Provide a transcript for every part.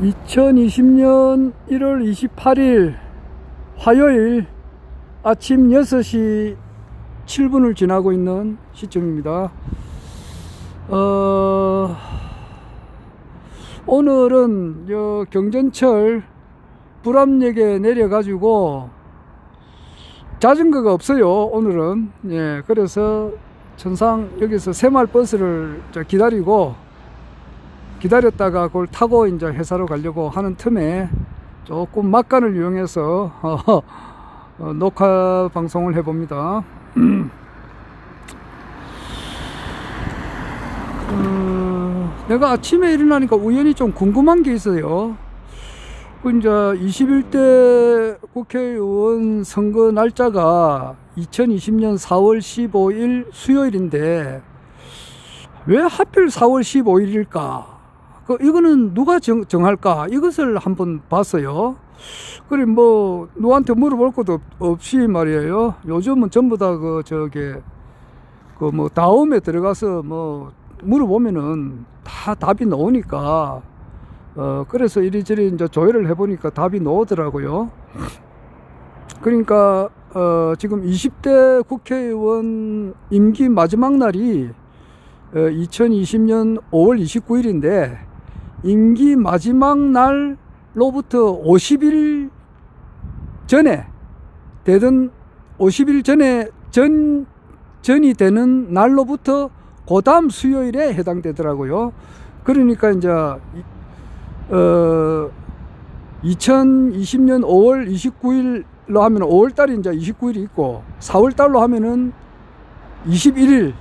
2020년 1월 28일 화요일 아침 6시 7분을 지나고 있는 시점입니다. 어, 오늘은 저 경전철 불암역에 내려가지고 자전거가 없어요. 오늘은 예 그래서 천상 여기서 새마을 버스를 저 기다리고 기다렸다가 그걸 타고 이제 회사로 가려고 하는 틈에 조금 막간을 이용해서 어, 어, 녹화 방송을 해봅니다. 어, 내가 아침에 일어나니까 우연히 좀 궁금한 게 있어요. 그 이제 21대 국회의원 선거 날짜가 2020년 4월 15일 수요일인데 왜 하필 4월 15일일까? 그 이거는 누가 정, 정할까? 이것을 한번 봤어요. 그래 뭐 누구한테 물어볼 것도 없, 없이 말이에요. 요즘은 전부 다 그 저게 그 뭐 다음에 들어가서 뭐 물어보면은 다 답이 나오니까 어 그래서 이리저리 이제 조회를 해보니까 답이 나오더라고요. 그러니까 어 지금 20대 국회의원 임기 마지막 날이 어 2020년 5월 29일인데 임기 마지막 날로부터 50일 전에 되던 50일 전에 전 전이 되는 날로부터 그 다음 수요일에 해당되더라고요. 그러니까 이제 어 2020년 5월 29일로 하면 5월 달이 이제 29일이 있고 4월 달로 하면은 21일이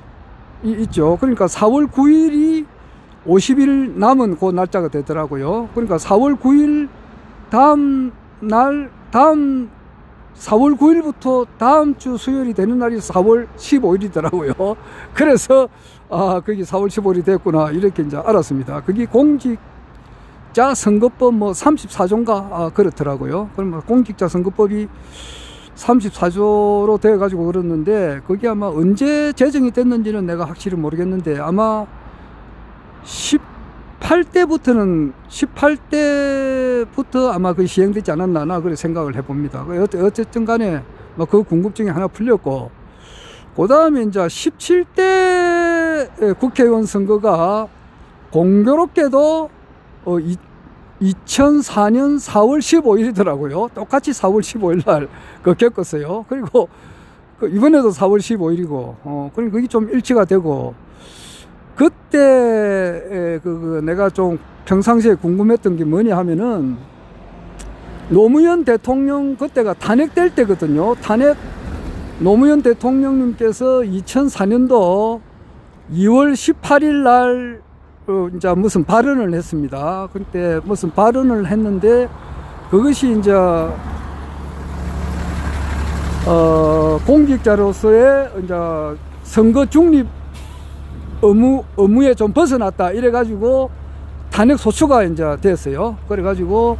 있죠. 그러니까 4월 9일이 50일 남은 그 날짜가 되더라고요. 그러니까 4월 9일 다음 날 다음 4월 9일부터 다음 주 수요일이 되는 날이 4월 15일이더라고요. 그래서 아, 그게 4월 15일이 됐구나. 이렇게 이제 알았습니다. 그게 공직자 선거법 뭐 34조인가 아, 그렇더라고요. 그러면 공직자 선거법이 34조로 돼 가지고 그랬는데 그게 아마 언제 제정이 됐는지는 내가 확실히 모르겠는데 아마 18대부터는 18대부터 아마 그 시행되지 않았나 나 그래 생각을 해봅니다. 그 어쨌든 간에 뭐그 궁금증이 하나 풀렸고 그 다음에 이제 17대 국회의원 선거가 공교롭게도 어, 이, 2004년 4월 15일이더라고요. 똑같이 4월 15일 날 그 겪었어요. 그리고 그 이번에도 4월 15일이고, 어, 그러니까 그게 좀 일치가 되고, 그때 에, 그, 그 내가 좀 평상시에 궁금했던 게 뭐냐 하면은 노무현 대통령 그때가 탄핵될 때거든요. 탄핵 노무현 대통령님께서 2004년도 2월 18일 날 어, 이제 무슨 발언을 했습니다. 그때 무슨 발언을 했는데 그것이 이제 어, 공직자로서의 이제 선거 중립 의무, 의무에 좀 벗어났다. 이래가지고 탄핵 소추가 이제 됐어요. 그래가지고,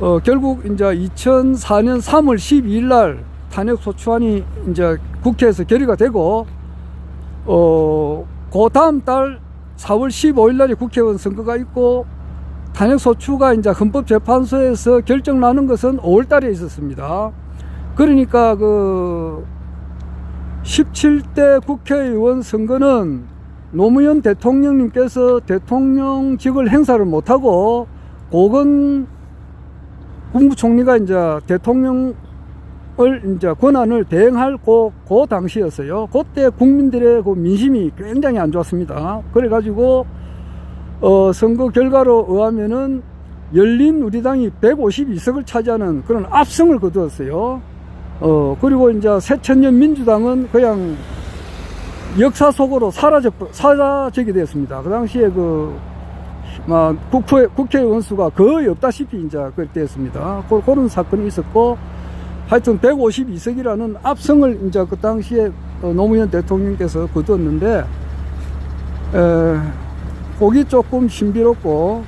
어, 결국 이제 2004년 3월 12일 날 탄핵 소추안이 이제 국회에서 결의가 되고, 어, 그 다음 달 4월 15일 날에 국회의원 선거가 있고, 탄핵 소추가 이제 헌법재판소에서 결정 나는 것은 5월 달에 있었습니다. 그러니까 그 17대 국회의원 선거는 노무현 대통령님께서 대통령직을 행사를 못하고 고건 국무총리가 이제 대통령을 이제 권한을 대행할 그, 그 당시였어요. 그때 국민들의 그 민심이 굉장히 안 좋았습니다. 그래가지고 어, 선거 결과로 의하면은 열린 우리당이 152석을 차지하는 그런 압승을 거두었어요. 어, 그리고 이제 새천년 민주당은 그냥 역사 속으로 사라져, 사라지게 됐습니다. 그 당시에 그, 막, 국회, 국회의원 수가 거의 없다시피 이제 그랬습니다. 그, 그런 사건이 있었고, 하여튼 152석이라는 압승을 이제 그 당시에 어, 노무현 대통령께서 거두었는데, 에, 그게 조금 신비롭고,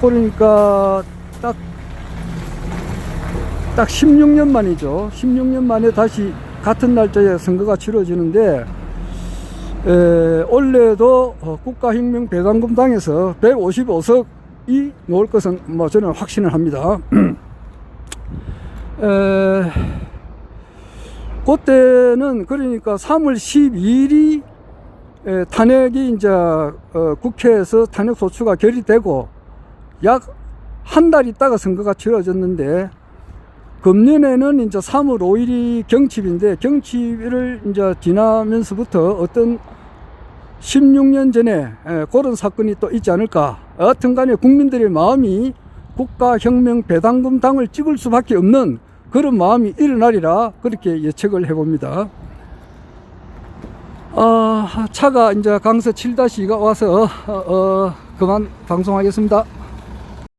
그러니까 딱 딱 16년 만이죠. 16년 만에 다시 같은 날짜에 선거가 치러지는데 에, 원래도 어, 국가혁명배당금당에서 155석 놓을 것은 뭐 저는 확신을 합니다. 에, 그때는 그러니까 3월 12일이 에, 탄핵이 이제 어, 국회에서 탄핵 소추가 결의되고 약 한 달 있다가 선거가 치러졌는데 금년에는 이제 3월 5일이 경칩인데 경칩을 이제 지나면서부터 어떤 16년 전에 에, 그런 사건이 또 있지 않을까. 여하튼 간에 국민들의 마음이 국가혁명 배당금 당을 찍을 수밖에 없는 그런 마음이 일어나리라 그렇게 예측을 해봅니다. 아, 차가 이제 강서 7-2가 와서 어, 어, 그만 방송하겠습니다.